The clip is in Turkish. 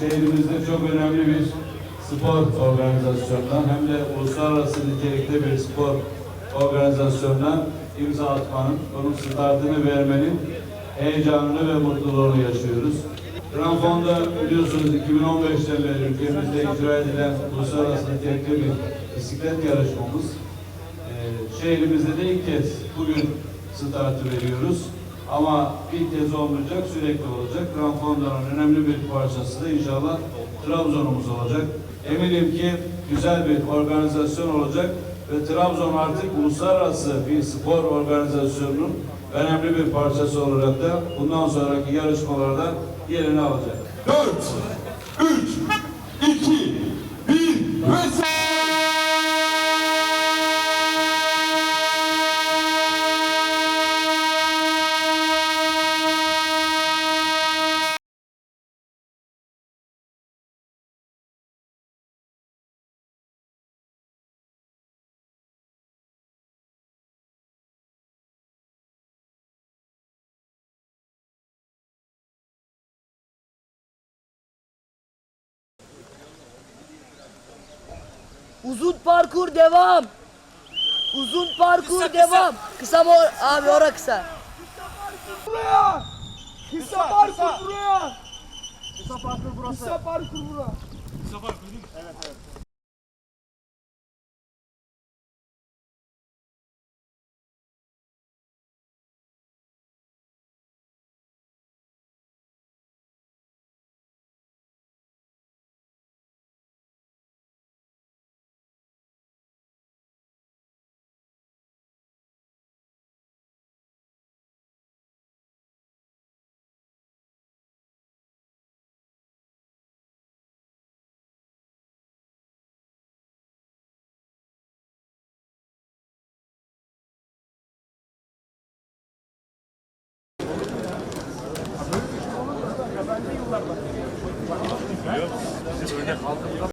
şehrimizde çok önemli bir spor organizasyonuna hem de uluslararası nitelikte bir spor organizasyonuna imza atmanın, onun startını vermenin heyecanını ve mutluluğunu yaşıyoruz. Fonda biliyorsunuz 2015'ten beri ülkemizde icra edilen uluslararası nitelikte bir bisiklet yarışmamız. Ee, şehrimizde de ilk kez bugün startı veriyoruz. Ama bir kez olmayacak, sürekli olacak. Fonda'nın önemli bir parçası da inşallah Trabzon'umuz olacak. Eminim ki güzel bir organizasyon olacak ve Trabzon artık uluslararası bir spor organizasyonunun önemli bir parçası olarak da bundan sonraki yarışmalarda yerini alacak. 4, 3, Uzun parkur devam. Uzun parkur devam. Kısa mı? Abi ora kısa. buraya. Kısa parkur buraya. Kısa parkur burası. Kısa parkur burası. Kısa parkur değil mi? Evet evet. Yıllarca yıllar bakıyor. Yok, bizim örnek